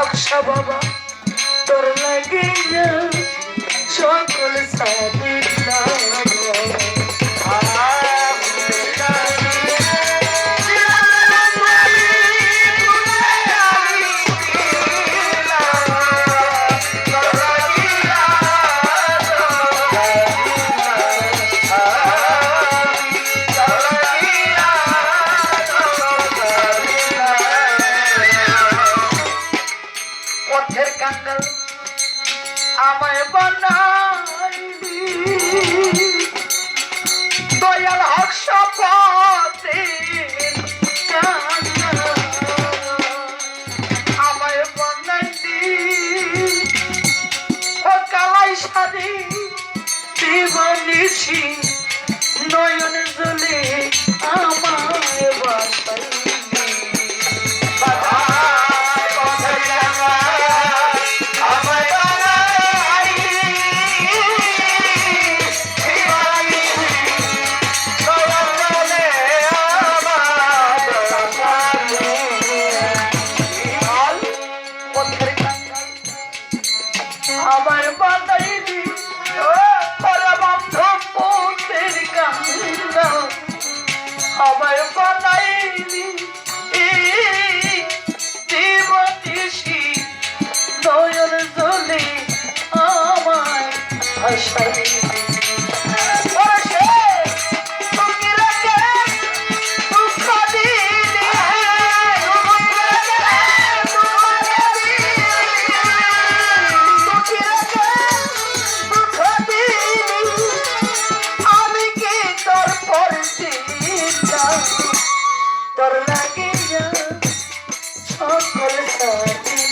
আকশা বাবা তোর লাগিয়া সকল সাদিলা পথের কাঙ্গাল আমায় বানাইলি দয়াল হক কাঙ্গাল আমায় বানাইলি ও কালাই জলে।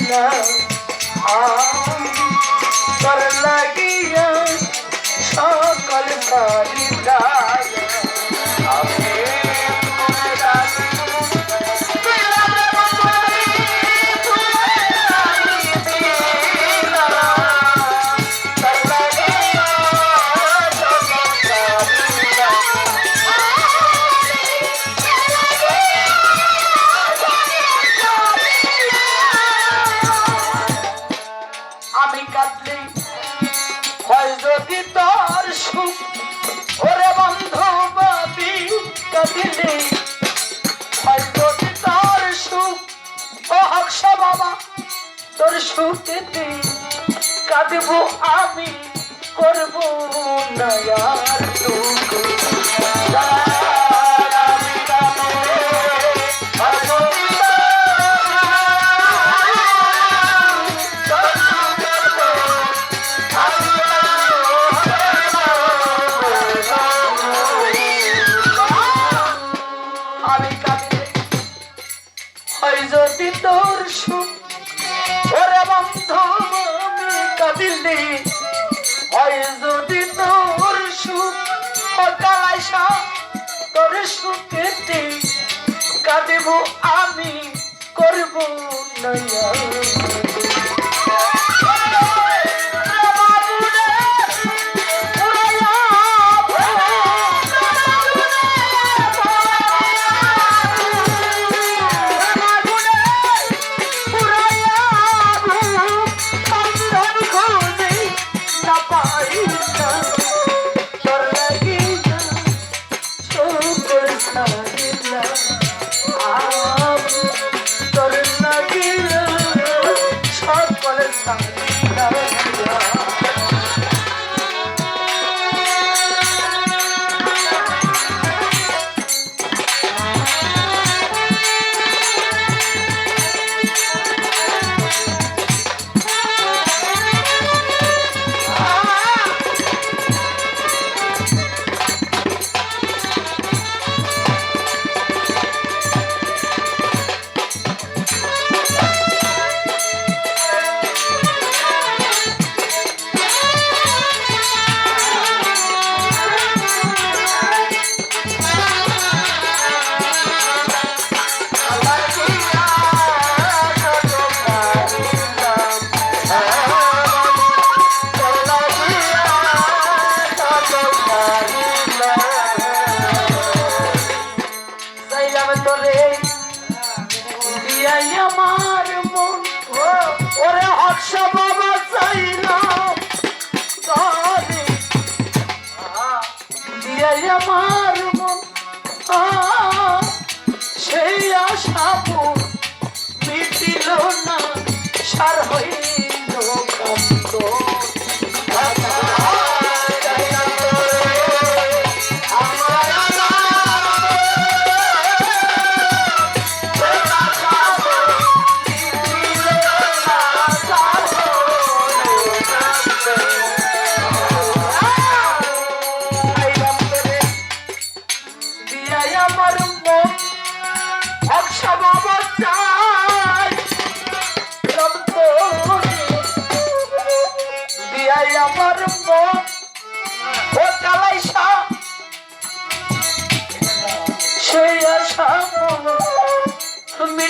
love. তোর সুখেতে কাঁদব আমি? করব না আর দুঃখ। আমি কাঁদলে হয় যদি তোর সুখ ওরে আমি কাঁদিলে হয় যদি তোর সুখ কালাইসা তোর সুখেতে কাঁদিব আমি করব নয়া সকল দিয়ে আমার মন। সেই আশা মিটিল না সার হইল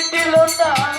মন মিটিল না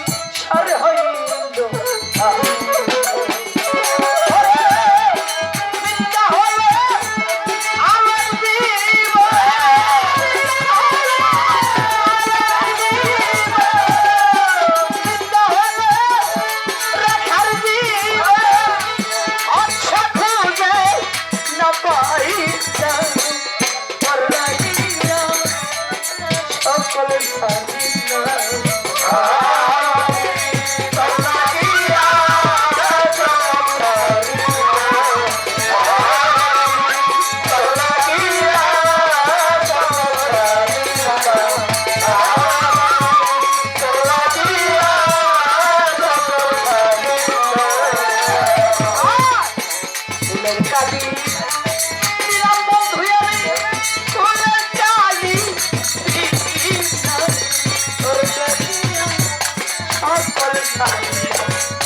ফুলের কালি দিলাম বন্ধু আমি ফুলের কালি সকল বাবা